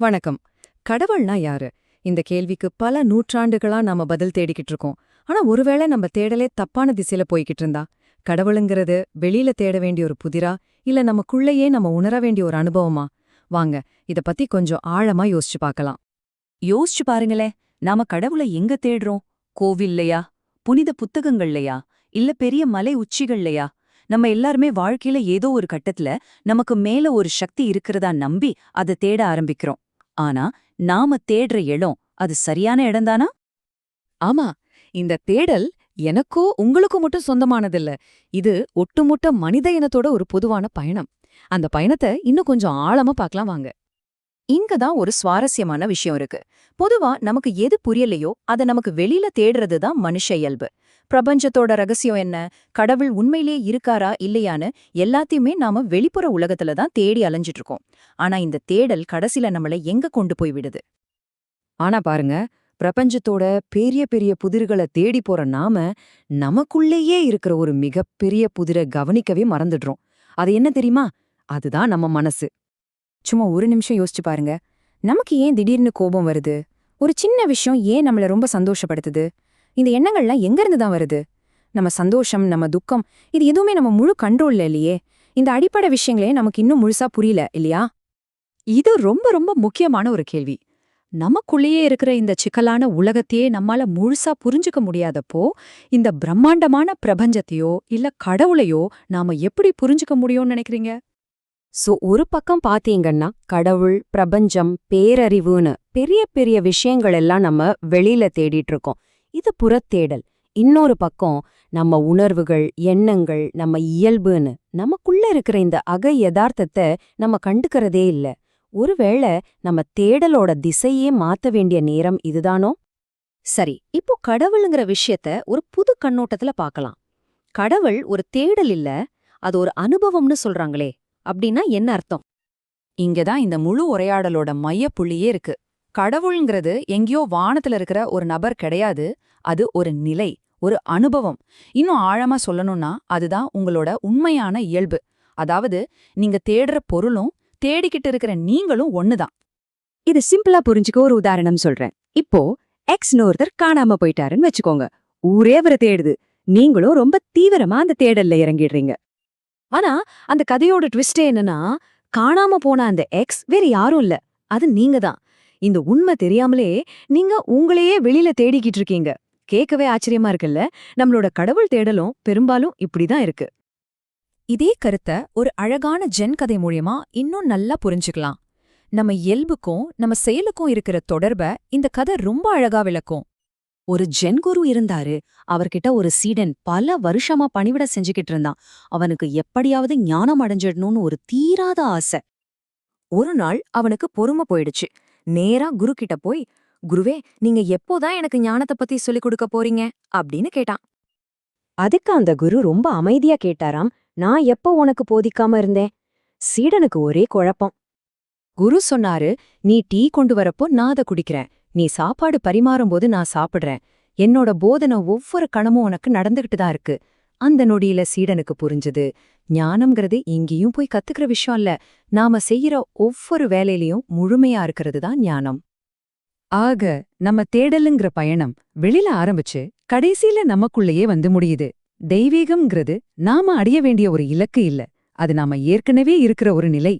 வணக்கம். கடவுள்னா யாரு? இந்த கேள்விக்கு பல நூற்றாண்டுகளா நாம பதில் தேடிக்கிட்டு இருக்கோம். ஆனா ஒருவேளை நம்ம தேடலே தப்பான திசையில போய்கிட்டு இருந்தா? கடவுளுங்கிறது வெளியில தேட வேண்டிய ஒரு புதிரா? இல்ல நமக்குள்ளேயே நம்ம உணர வேண்டிய ஒரு அனுபவமா? வாங்க இத பத்தி கொஞ்சம் ஆழமா யோசிச்சு பார்க்கலாம். யோசிச்சு பாருங்களேன் நாம கடவுளை எங்க தேடுறோம்? கோவில்லையா புனித புத்தகங்கள்லையா இல்ல பெரிய மலை உச்சிகள்லையா நம்ம எல்லாருமே வாழ்க்கையில ஏதோ ஒரு கட்டத்துல நமக்கு மேல ஒரு சக்தி இருக்கிறதா நம்பி அதை தேட ஆரம்பிக்கிறோம். ஆனா நாம தேடுற இடம் அது சரியான இடம்தானா? ஆமா இந்த தேடல் எனக்கோ உங்களுக்கும் மட்டும் சொந்தமானதில்ல. இது ஒட்டுமொட்ட மனித இனத்தோட ஒரு பொதுவான பயணம். அந்த பயணத்தை இன்னும் கொஞ்சம் ஆழமா பார்க்கலாம் வாங்க. இங்க தான் ஒரு சுவாரஸ்யமான விஷயம் இருக்கு. பொதுவா நமக்கு எது புரியலையோ அதை நமக்கு வெளியில தேடுறது தான் மனுஷ இயல்பு. பிரபஞ்சத்தோட ரகசியம் என்ன? கடவுள் உண்மையிலே இருக்காரா இல்லையான்னு எல்லாத்தையுமே நாம வெளிப்புற உலகத்துல தான் தேடி அலைஞ்சிட்டு இருக்கோம் ஆனா இந்த தேடல் கடைசில நம்மளை எங்க கொண்டு போய் விடுது? ஆனா பாருங்க பிரபஞ்சத்தோட பெரிய பெரிய புதிர்களை தேடி போற நாம நமக்குள்ளேயே இருக்கிற ஒரு மிகப்பெரிய புதிரை கவனிக்கவே மறந்துடுறோம். அது என்ன தெரியுமா? அதுதான் நம்ம மனசு. சும்மா ஒரு நிமிஷம் யோசிச்சு பாருங்க. நமக்கு ஏன் திடீர்னு கோபம் வருது? ஒரு சின்ன விஷயம் ஏன் நம்மள ரொம்ப சந்தோஷப்படுத்துது? இந்த எண்ணங்கள்லாம் எங்கேருந்து தான் வருது? நம்ம சந்தோஷம் நம்ம துக்கம் இது எதுவுமே நம்ம முழு கண்ட்ரோல்ல இல்லையே? இந்த அடிப்படை விஷயங்களே நமக்கு இன்னும் முழுசா புரியல இல்லையா? இது ரொம்ப ரொம்ப முக்கியமான ஒரு கேள்வி. நமக்குள்ளேயே இருக்கிற இந்த சிக்கலான உலகத்தையே நம்மால முழுசா புரிஞ்சுக்க முடியாதப்போ இந்த பிரம்மாண்டமான பிரபஞ்சத்தையோ இல்ல கடவுளையோ நாம எப்படி புரிஞ்சுக்க முடியும்னு நினைக்கிறீங்க? சோ ஒரு பக்கம் பாத்தீங்கன்னா கடவுள் பிரபஞ்சம் பேரறிவுன்னு பெரிய பெரிய விஷயங்கள் எல்லாம் நம்ம வெளியில தேடிட்டு இருக்கோம். இது புறத்தேடல். இன்னொரு பக்கம் நம்ம உணர்வுகள் எண்ணங்கள் நம்ம இயல்புன்னு நமக்குள்ள இருக்கிற இந்த அக யதார்த்தத்தை நம்ம கண்டுக்கறதே இல்ல. ஒருவேளை நம்ம தேடலோட திசையே மாத்த வேண்டிய நேரம் இதுதானோ? சரி இப்போ கடவுளுங்கிற விஷயத்த ஒரு புது கண்ணோட்டத்துல பார்க்கலாம் கடவுள் ஒரு தேடல் இல்ல அது ஒரு அனுபவம்னு சொல்றாங்களே அப்படின்னா என்ன அர்த்தம்? இங்கதான் இந்த முழு உரையாடலோட மையப்புள்ளியே இருக்கு. கடவுள்ங்கிறது எங்கேயோ வானத்துல இருக்கிற ஒரு நபர் கிடையாது. அது ஒரு நிலை ஒரு அனுபவம். இன்னும் ஆழமா சொல்லணும்னா அதுதான் உங்களோட உண்மையான இயல்பு. அதாவது நீங்க தேடுற பொருளும் தேடிக்கிட்டு இருக்கிற நீங்களும் ஒண்ணுதான். இது சிம்பிளா புரிஞ்சுக்க ஒரு உதாரணம் சொல்றேன். இப்போ எக்ஸ்னு ஒருத்தர் காணாம போயிட்டாருன்னு வச்சுக்கோங்க. ஊரே அவரை தேடுது. நீங்களும் ரொம்ப தீவிரமா அந்த தேடல்ல இறங்கிடுறீங்க. ஆனா அந்த கதையோட ட்விஸ்டே என்னன்னா காணாம போன அந்த எக்ஸ் வேற யாரும் இல்ல. அது நீங்க தான் இந்த உண்மை தெரியாமலே நீங்க உங்களையே வெளியில தேடிக்கிட்டு இருக்கீங்க. கேட்கவே ஆச்சரியமா இருக்குல்ல? நம்மளோட கடவுள் தேடலும் பெரும்பாலும் இப்படிதான் இருக்கு. இதே கருத்த ஒரு அழகான ஜென் கதை மூலியமா இன்னும் நல்லா புரிஞ்சுக்கலாம். நம்ம இயல்புக்கும் நம்ம செயலுக்கும் இருக்கிற தொடர்ப இந்த கதை ரொம்ப அழகா விளக்கும். ஒரு ஜென் குரு இருந்தாரு. அவர்கிட்ட ஒரு சீடன் பல வருஷமா பணிவிட செஞ்சுக்கிட்டு இருந்தான். அவனுக்கு எப்படியாவது ஞானம் அடைஞ்சிடணும்னு ஒரு தீராத ஆசை. ஒரு நாள் அவனுக்கு பொறுமை போயிடுச்சு. நேரா குரு கிட்ட போய் குருவே நீங்க எப்போதான் எனக்கு ஞானத்தை பத்தி சொல்லிக் கொடுக்க போறீங்க? அப்படின்னு கேட்டான். அதுக்கு அந்த குரு ரொம்ப அமைதியா கேட்டாராம் நான் எப்போ உனக்கு போதிக்காம இருந்தேன்? சீடனுக்கு ஒரே குழப்பம். குரு சொன்னாரு நீ டீ கொண்டு வரப்போ நான் அதை குடிக்கிறேன். நீ சாப்பாடு பரிமாறும்போது நான் சாப்பிடுறேன். என்னோட போதனை ஒவ்வொரு கணமும் உனக்கு நடந்துகிட்டு தான் இருக்கு. அந்த நொடியில சீடனுக்கு புரிஞ்சது ஞானம்ங்கிறது இங்கேயும் போய் கத்துக்கிற விஷயம் இல்ல. நாம செய்யற ஒவ்வொரு வேலையிலயும் முழுமையா இருக்கிறது தான் ஞானம். ஆக நம்ம தேடலுங்கிற பயணம் வெளியில ஆரம்பிச்சு கடைசியில நமக்குள்ளேயே வந்து முடியுது. தெய்வீகம்ங்கிறது நாம அடைய வேண்டிய ஒரு இலக்கு இல்ல. அது நாம ஏற்கனவே இருக்கிற ஒரு நிலை.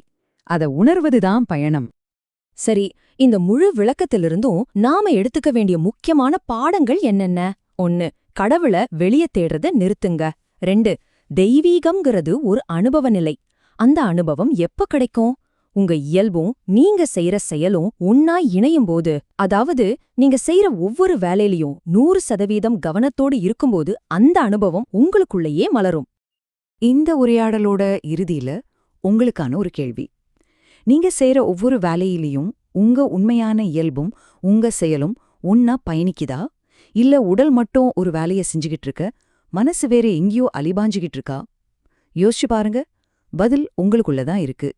அத உணர்வதுதான் பயணம். சரி இந்த முழு விளக்கத்திலிருந்தும் நாம எடுத்துக்க வேண்டிய முக்கியமான பாடங்கள் என்னென்ன? ஒன்னு கடவுள வெளிய தேடுறத நிறுத்துங்க. ரெண்டு தெய்வீகம்ங்கிறது ஒரு அனுபவ நிலை. அந்த அனுபவம் எப்ப கிடைக்கும்? உங்க இயல்பும் நீங்க செய்யற செயலும் ஒன்னாய் இணையும் போது அதாவது நீங்க செய்யற ஒவ்வொரு வேலையிலயும் நூறு சதவீதம் கவனத்தோடு இருக்கும்போது அந்த அனுபவம் உங்களுக்குள்ளேயே மலரும். இந்த உரையாடலோட இறுதியில உங்களுக்கான ஒரு கேள்வி. நீங்க செய்யற ஒவ்வொரு வேலையிலையும் உங்க உண்மையான இயல்பும் உங்க செயலும் ஒன்னா பயணிக்குதா? இல்ல உடல் மட்டும் ஒரு வேலைய செஞ்சுகிட்டு இருக்க மனசு வேற எங்கேயோ அலிபாஞ்சுகிட்டு இருக்கா யோசிச்சு பாருங்க. பதில் உங்களுக்குள்ளதான் இருக்கு.